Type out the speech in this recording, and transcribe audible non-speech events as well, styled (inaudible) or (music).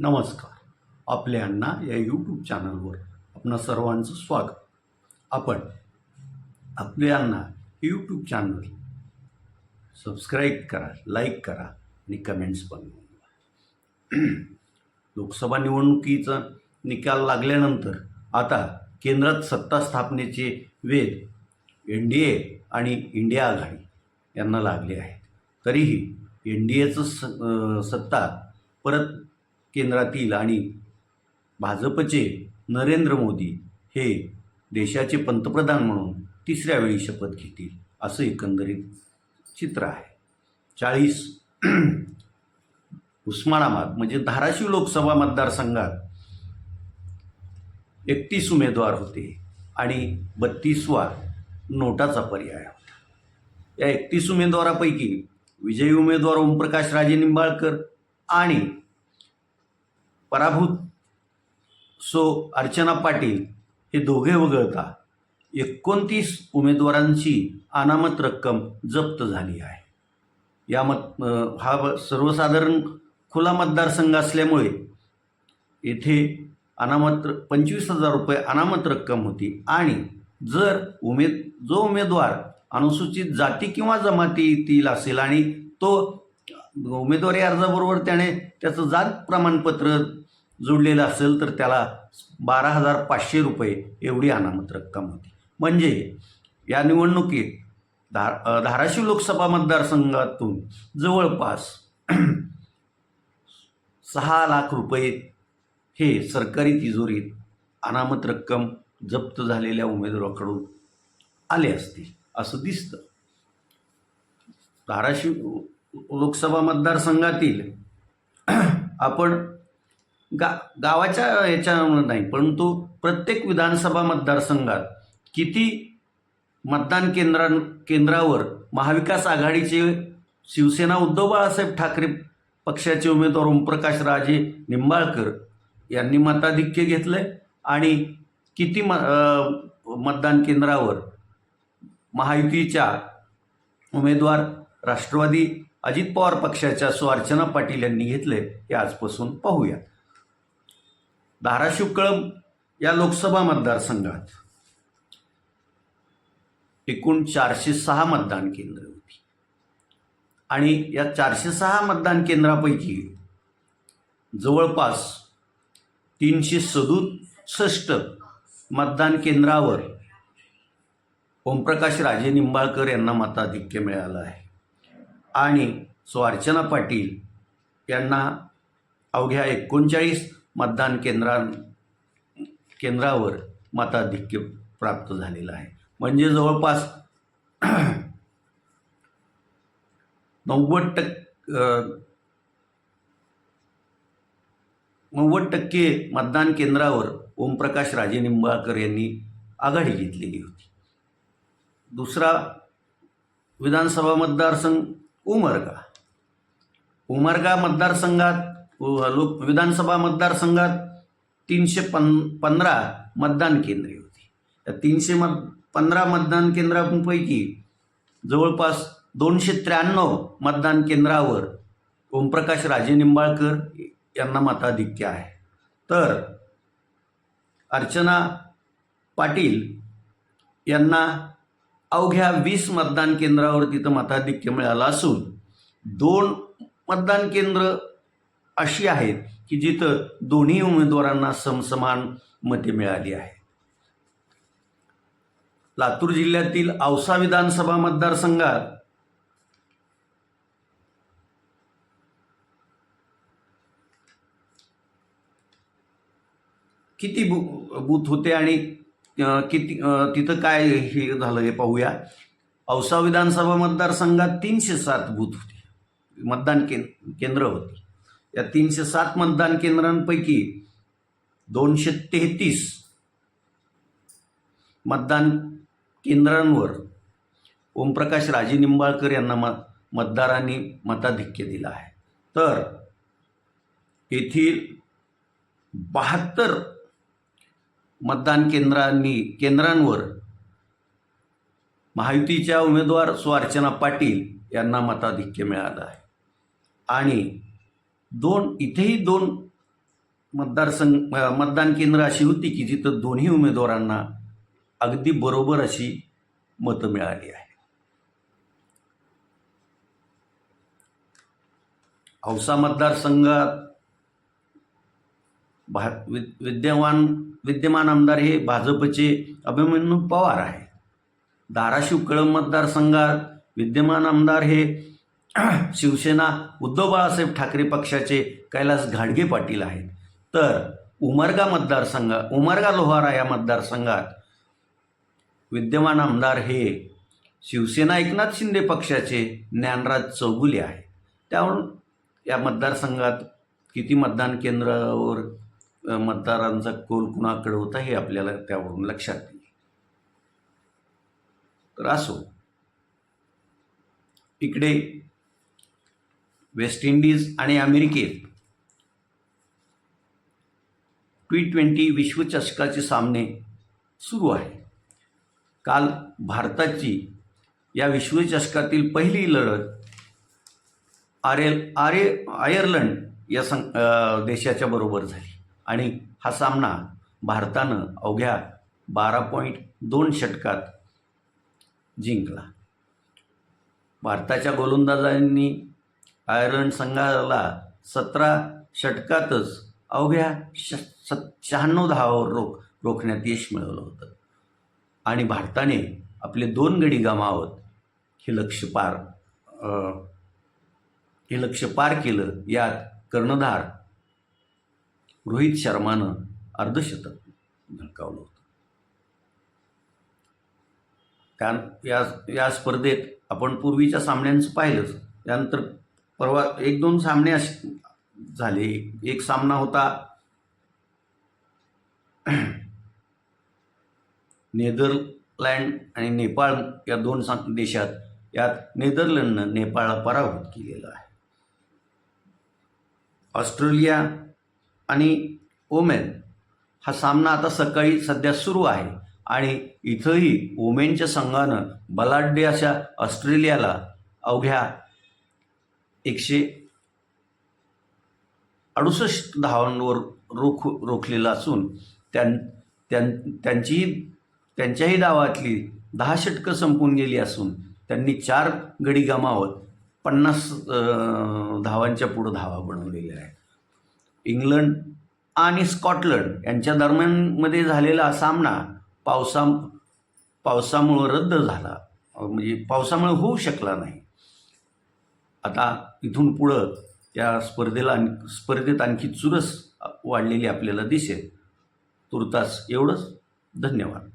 नमस्कार. आपल्या अण्णा या यूट्यूब चॅनलवर आपणा सर्वांचं स्वागत. आपण आपले अण्णा यूट्यूब चॅनल सबस्क्राईब करा लाईक करा आणि कमेंट्स पण (clears throat) लोकसभा निवडणुकीचा निकाल लागल्यानंतर आता केंद्रात सत्ता स्थापनेचे वेध एन डी ए आणि इंडिया आघाडी यांना लागले आहेत. तरीही एन डी एचं स सत्ता परत केंद्रातील आणि भाजपचे नरेंद्र मोदी हे देशाचे पंतप्रधान म्हणून तिसऱ्या वेळी शपथ घेतील असं एकंदरीत चित्र आहे. चाळीस उस्मानाबाद म्हणजे धाराशिव लोकसभा मतदारसंघात एकतीस उमेदवार होते आणि बत्तीसवा नोटाचा पर्याय होता. या एकतीस उमेदवारापैकी विजयी उमेदवार ओमप्रकाश राजे निंबाळकर आणि पराभूत. सो अर्चना पाटील हे दोघे वगळता एकोणतीस उमेदवारांची अनामत रक्कम जप्त झाली आहे. या मत हा सर्वसाधारण खुला मतदारसंघ असल्यामुळे येथे अनामत पंचवीस हजार रुपये अनामत रक्कम होती आणि जर उमेद जो उमेदवार अनुसूचित जाती किंवा जमातीतील असेल आणि तो उमेदवारी अर्जाबरोबर त्याने त्याचं जात प्रमाणपत्र जोडलेलं असेल तर त्याला बारा हजार पाचशे रुपये एवढी अनामत रक्कम होती. म्हणजे या निवडणुकीत धार धाराशिव लोकसभा मतदारसंघातून जवळपास (clears throat) सहा लाख रुपये हे सरकारी तिजोरीत अनामत रक्कम जप्त झालेल्या उमेदवाराकडून आले असतील असं दिसतं. धाराशिव लोकसभा मतदारसंघातील (clears throat) आपण गा गावाच्या याच्यामुळं नाही परंतु प्रत्येक विधानसभा मतदारसंघात किती मतदान केंद्रां केंद्रावर महाविकास आघाडीचे शिवसेना उद्धव बाळासाहेब ठाकरे पक्षाचे उमेदवार ओमप्रकाश राजे निंबाळकर यांनी मताधिक्य घेतलंय आणि किती म मतदान केंद्रावर महायुतीच्या उमेदवार राष्ट्रवादी अजित पवार पक्षाच्या सुअर्चना पाटील यांनी घेतले हे आजपासून पाहूया धाराशिव कळंब या लोकसभा मतदारसंघात एकूण चारशे सहा मतदान केंद्र होती. आणि या चारशे सहा मतदान केंद्रापैकी जवळपास तीनशे सदुसष्ट मतदान केंद्रावर ओमप्रकाश राजे निंबाळकर यांना मताधिक्य मिळालं आहे. आणि स्वार्चना पाटील यांना अवघ्या एकोणचाळीस मतदान केंद्रां केंद्रावर मताधिक्य प्राप्त झालेलं आहे. म्हणजे जवळपास नव्वद टक् नव्वद टक्के मतदान केंद्रावर ओमप्रकाश राजे निंबाळकर यांनी आघाडी घेतलेली होती. दुसरा विधानसभा मतदारसंघ उमरगा. उमरगा मतदारसंघात लोक विधानसभा मतदारसंघात तीनशे पन पंधरा मतदान केंद्रे होती. त्या तीनशे मत पंधरा मतदान केंद्रांपैकी जवळपास दोनशे त्र्याण्णव मतदान केंद्रावर ओमप्रकाश राजे निंबाळकर यांना मताधिक्य आहे. तर अर्चना पाटील यांना अवघ्या वीस मतदान केंद्रावर तिथं मताधिक्य मिळालं असून दोन मतदान केंद्र अशी आहेत की जिथं दोन्ही उमेदवारांना समसमान मते मिळाली आहेत. लातूर जिल्ह्यातील औसा विधानसभा मतदारसंघात किती बू बूथ होते आणि किती तिथं काय हे झालं हे पाहूया. औसा विधानसभा मतदारसंघात तीनशे सात बूथ होते. मतदान कें केंद्र होती. या तीनशे सात मतदान केंद्रांपैकी दोनशे तेहतीस मतदान केंद्रांवर ओमप्रकाश राजे निंबाळकर यांना मत मतदारांनी मताधिक्य दिलं आहे. तर येथील बहात्तर मतदान केंद्रांनी केंद्रांवर महायुतीच्या उमेदवार सुअर्चना पाटील यांना मताधिक्य मिळालं आहे. आणि दोन इथेही दोन मतदारसंघ मतदान केंद्र अशी होती की जिथं दोन्ही उमेदवारांना अगदी बरोबर अशी मतं मिळाली आहे औसा मतदारसंघात भा विद्यमान विद्यमान आमदार हे भाजपचे अभिमन्यू पवार आहे. धाराशिव कळंब मतदारसंघात विद्यमान आमदार हे (clears throat) शिवसेना उद्धव बाळासाहेब ठाकरे पक्षाचे कैलास घाडगे पाटील आहेत. तर उमरगा मतदारसंघ उमरगा लोहारा या मतदारसंघात विद्यमान आमदार हे शिवसेना एकनाथ शिंदे पक्षाचे ज्ञानराज चौगुले आहे त्यावरून या मतदारसंघात किती मतदान केंद्रावर मतदारांचा कोल कुणाकडे होता हे आपल्याला त्यावरून लक्षात येईल. तर असो. इकडे वेस्ट इंडिज आणि अमेरिकेत टी ट्वेंटी विश्वचषकाचे सामने सुरू आहे. काल भारताची या विश्वचषकातील पहिली लढत आर्यल आर्य आयर्लंड या सं देशाच्या बरोबर झाली. आणि हा सामना भारतानं अवघ्या बारा पॉईंट दोन षटकात जिंकला. भारताच्या गोलंदाजांनी आयर्लंड संघाला सतरा षटकातच अवघ्या श शहाण्णव धावावर रोख रोखण्यात यश मिळवलं होतं. आणि भारताने आपले दोन गडी गमावत हे लक्ष पार हे लक्ष पार केलं. यात कर्णधार रोहित शर्मानं अर्धशतक झळकावलं होतं. त्या या या स्पर्धेत आपण पूर्वीच्या सामन्यांचं पाहिलंच. त्यानंतर परवा एक दोन सामने असे झाले. एक सामना होता नेदरलँड आणि नेपाळ या दोन देशात. यात नेदरलँडनं नेपाळला पराभूत केलेला आहे. ऑस्ट्रेलिया आणि ओमेन हा सामना आता सकाळी सध्या सुरू आहे. आणि इथंही ओमेनच्या संघानं बलाढ्य अशा ऑस्ट्रेलियाला अवघ्या एकशे अडुसष्ट धावांवर रोख रोखलेला असून त्यां त्यां त्यांचीही त्यांच्याही डावातली दहा षटकं संपून गेली असून त्यांनी चार गडी गमावत पन्नास धावांच्या पुढं धावा बनवलेल्या आहेत. इंग्लंड आणि स्कॉटलंड यांच्या दरम्यानमध्ये झालेला सामना पावसा पावसामुळं रद्द झाला. म्हणजे पावसामुळे होऊ शकला नाही. आता इथून पुढं त्या स्पर्धेला स्पर्धेत आणखी चुरस वाढलेली आपल्याला दिसेल. तुर्तास एवढंच. धन्यवाद.